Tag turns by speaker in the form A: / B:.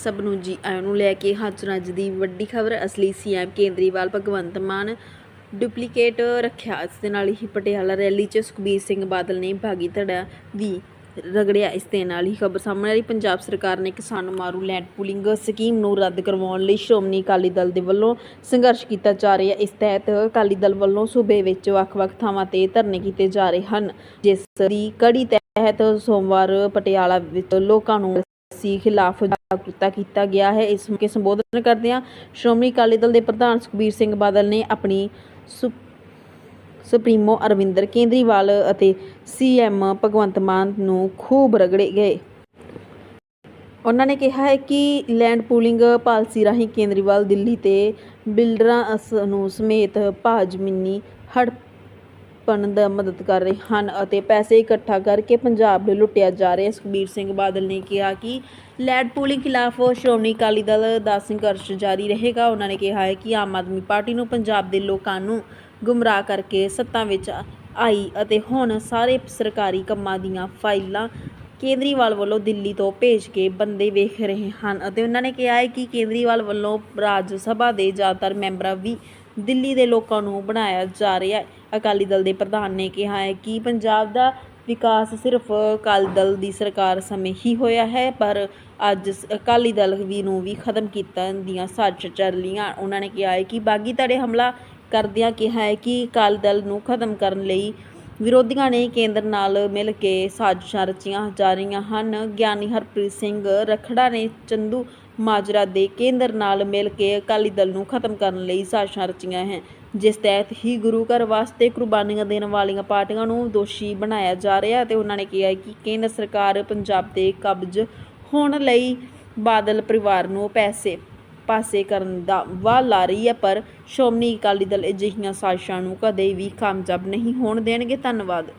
A: ਸਭ ਨੂੰ ਜੀ ਆਇਆਂ ਨੂੰ ਲੈ ਕੇ ਹਾਜ਼ਰ ਅੱਜ ਦੀ ਵੱਡੀ ਖਬਰ। ਅਸਲੀ ਸੀਐਮ ਕੇਂਦਰੀਵਾਲ ਭਗਵੰਤ ਮਾਨ ਡੁਪਲੀਕੇਟ ਰੱਖਿਆ। ਇਸ ਦੇ ਨਾਲ ਹੀ ਪਟਿਆਲਾ ਰੈਲੀ 'ਚ ਸੁਖਬੀਰ ਸਿੰਘ ਬਾਦਲ ਨੇ ਭਾਗੀ ਧੜਾ ਵੀ ਰਗੜਿਆ। ਇਸ ਦੇ ਨਾਲ ਹੀ ਖਬਰ ਸਾਹਮਣੇ ਆ ਰਹੀ। ਪੰਜਾਬ ਸਰਕਾਰ ਨੇ ਕਿਸਾਨ ਮਾਰੂ ਲੈਂਡ ਪੂਲਿੰਗ ਸਕੀਮ ਨੂੰ ਰੱਦ ਕਰਵਾਉਣ ਲਈ ਸ਼੍ਰੋਮਣੀ ਅਕਾਲੀ ਦਲ ਦੇ ਵੱਲੋਂ ਸੰਘਰਸ਼ ਕੀਤਾ ਜਾ ਰਿਹਾ। ਇਸ ਤਹਿਤ ਅਕਾਲੀ ਦਲ ਵੱਲੋਂ ਸੂਬੇ ਵਿੱਚ ਵੱਖ-ਵੱਖ ਥਾਵਾਂ ਤੇ ਧਰਨੇ ਕੀਤੇ ਜਾ ਰਹੇ ਹਨ। ਜਿਸ ਦੀ ਕੜੀ ਤਹਿਤ ਸੋਮਵਾਰ ਪਟਿਆਲਾ ਵਿੱਚ ਲੋਕਾਂ ਨੂੰ ਸੀ, ਖਿਲਾਫ ਜਾਗਰੂਕਤਾ ਕੀਤਾ ਗਿਆ ਹੈ। ਇਸ ਮੌਕੇ ਸੰਬੋਧਨ ਕਰਦਿਆਂ ਸ਼੍ਰੋਮਣੀ ਅਕਾਲੀ ਦਲ ਦੇ ਪ੍ਰਧਾਨ ਸੁਖਬੀਰ ਸਿੰਘ ਬਾਦਲ ਨੇ ਆਪਣੀ ਸੁਪਰੀਮੋ ਅਰਵਿੰਦਰ ਕੇਂਦਰੀਵਾਲ ਅਤੇ ਸੀਐਮ ਭਗਵੰਤ ਮਾਨ ਨੂੰ ਖੂਬ ਰਗੜੇ ਗਏ। ਉਹਨਾਂ ਨੇ ਕਿਹਾ ਹੈ ਕਿ ਲੈਂਡ ਪੂਲਿੰਗ ਪਾਲਿਸੀ ਰਾਹੀਂ ਕੇਂਦਰੀਵਾਲ ਦਿੱਲੀ ਤੇ ਬਿਲਡਰਾਂ ਨੂੰ ਸਮੇਤ ਭਾਜਮੀਨੀ ਹੜਪਣ ਦਾ ਮਦਦ ਕਰ ਰਹੇ ਹਨ ਅਤੇ ਪੈਸੇ ਇਕੱਠਾ ਕਰਕੇ ਪੰਜਾਬ ਨੂੰ ਲੁੱਟਿਆ ਜਾ ਰਿਹਾ ਸੁਖਬੀਰ ਸਿੰਘ ਬਾਦਲ ਨੇ ਕਿਹਾ ਕਿ ਲੈਂਡ ਪੂਲਿੰਗ ਖਿਲਾਫ ਸ਼੍ਰੋਮਣੀ ਅਕਾਲੀ ਦਲ ਦਾ ਸੰਘਰਸ਼ ਜਾਰੀ ਰਹੇਗਾ। ਉਹਨਾਂ ਨੇ ਕਿਹਾ ਹੈ ਕਿ ਆਮ ਆਦਮੀ ਪਾਰਟੀ ਨੂੰ ਪੰਜਾਬ ਦੇ ਲੋਕਾਂ ਨੂੰ ਗੁੰਮਰਾਹ ਕਰਕੇ ਸੱਤਾ ਵਿੱਚ ਆਈ ਅਤੇ ਹੁਣ ਸਾਰੇ ਸਰਕਾਰੀ ਕੰਮਾਂ ਦੀਆਂ ਫਾਈਲਾਂ ਕੇਂਦਰੀਵਾਲ ਵੱਲੋਂ ਦਿੱਲੀ ਤੋਂ ਭੇਜ ਕੇ ਬੰਦੇ ਵੇਖ ਰਹੇ ਹਨ ਅਤੇ ਉਹਨਾਂ ਨੇ ਕਿਹਾ ਹੈ ਕਿ ਕੇਂਦਰੀਵਾਲ ਵੱਲੋਂ ਰਾਜ ਸਭਾ ਦੇ ਜ਼ਿਆਦਾਤਰ ਮੈਂਬਰਾਂ ਵੀ ਦਿੱਲੀ ਦੇ ਲੋਕਾਂ ਨੂੰ ਬਣਾਇਆ ਜਾ ਰਿਹਾ ਅਕਾਲੀ ਦਲ ਦੇ ਪ੍ਰਧਾਨ ਨੇ ਕਿਹਾ ਹੈ ਕਿ ਪੰਜਾਬ ਦਾ ਵਿਕਾਸ ਸਿਰਫ ਅਕਾਲੀ ਦਲ ਦੀ ਸਰਕਾਰ ਸਮੇਂ ਹੀ ਹੋਇਆ ਹੈ, ਪਰ ਅੱਜ ਅਕਾਲੀ ਦਲ ਵੀ ਨੂੰ ਵੀ ਖਤਮ ਕੀਤਾ ਦੀਆਂ ਸਾਜ਼ਿਸ਼ਾਂ ਚੱਲ ਰਹੀਆਂ ਉਹਨਾਂ ਨੇ ਕਿਹਾ ਹੈ ਕਿ ਬਾਗੀ ਧੜੇ ਹਮਲਾ ਕਰਦਿਆਂ ਕਿਹਾ ਹੈ ਕਿ ਅਕਾਲੀ ਦਲ ਨੂੰ ਖਤਮ ਕਰਨ ਲਈ ਵਿਰੋਧੀਆਂ ਨੇ ਕੇਂਦਰ ਨਾਲ ਮਿਲ ਕੇ ਸਾਜ਼ਿਸ਼ਾਂ ਰਚੀਆਂ ਜਾ ਰਹੀਆਂ ਹਨ। ਗਿਆਨੀ ਹਰਪ੍ਰੀਤ ਸਿੰਘ ਰਖੜਾ ਨੇ ਚੰਦੂ ਮਾਜਰਾ ਦੇ ਕੇਂਦਰ ਨਾਲ ਮਿਲ ਕੇ ਅਕਾਲੀ ਦਲ ਨੂੰ ਖਤਮ ਕਰਨ ਲਈ ਸਾਜ਼ਿਸ਼ਾਂ ਰਚੀਆਂ ਹੈ ਜਿਸ ਤਹਿਤ ਹੀ ਗੁਰੂ ਘਰ ਵਾਸਤੇ ਕੁਰਬਾਨੀਆਂ ਦੇਣ ਵਾਲੀਆਂ ਪਾਰਟੀਆਂ ਨੂੰ ਦੋਸ਼ੀ ਬਣਾਇਆ ਜਾ ਰਿਹਾ ਤੇ ਉਹਨਾਂ ਨੇ ਕਿਹਾ ਕਿ ਕੇਂਦਰ ਸਰਕਾਰ ਪੰਜਾਬ ਦੇ ਕਬਜ਼ ਹੋਣ ਲਈ ਬਾਦਲ ਪਰਿਵਾਰ ਨੂੰ ਪੈਸੇ ਪਾਸੇ ਕਰਨ ਦਾ ਵਾਹ ਲਾ ਰਹੀ ਹੈ, ਪਰ ਸ਼੍ਰੋਮਣੀ ਅਕਾਲੀ ਦਲ ਅਜਿਹੀਆਂ ਸਾਜ਼ਿਸ਼ਾਂ ਨੂੰ ਕਦੇ ਵੀ ਕਾਮਯਾਬ ਨਹੀਂ ਹੋਣ ਦੇਣਗੇ। ਧੰਨਵਾਦ।